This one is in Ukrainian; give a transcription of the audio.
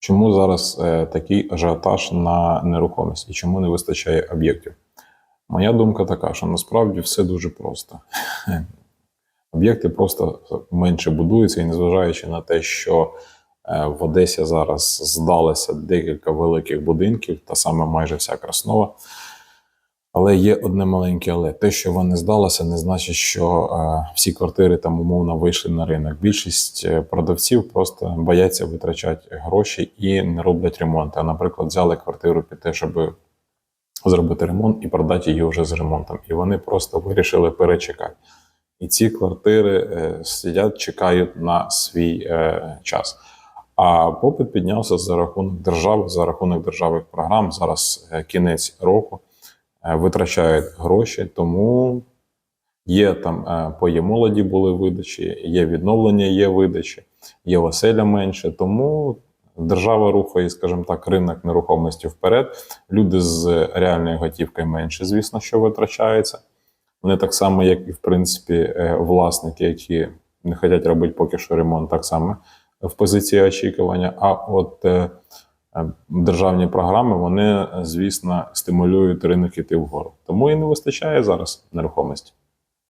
Чому зараз е, такий ажіотаж на нерухомість і чому не вистачає об'єктів? Моя думка така, що насправді все дуже просто. Об'єкти просто менше будуються, і незважаючи на те, що е, в Одесі зараз здалося декілька великих будинків, та саме майже вся Краснова. Але є одне маленьке але. Те, що вони здалося, не значить, що е, всі квартири там умовно вийшли на ринок. Більшість е, продавців просто бояться витрачати гроші і не роблять ремонт. А, наприклад, взяли квартиру під те, щоб зробити ремонт і продати її вже з ремонтом. І вони просто вирішили перечекати. І ці квартири е, сидять, чекають на свій е, час. А попит піднявся за рахунок держави, за рахунок державних програм. Зараз е, кінець року витрачають гроші, тому є там е, по молоді були видачі, є відновлення, є видачі, є оселя менше. Тому держава рухає, скажімо так, ринок нерухомості вперед. Люди з реальною готівкою менше, звісно, що витрачаються. Вони так само, як і в принципі е, власники, які не хочуть робити поки що ремонт, так само в позиції очікування. А от е, е, державні програми, вони, е, звісно, стимулюють ринок іти вгору. Тому і не вистачає зараз нерухомості.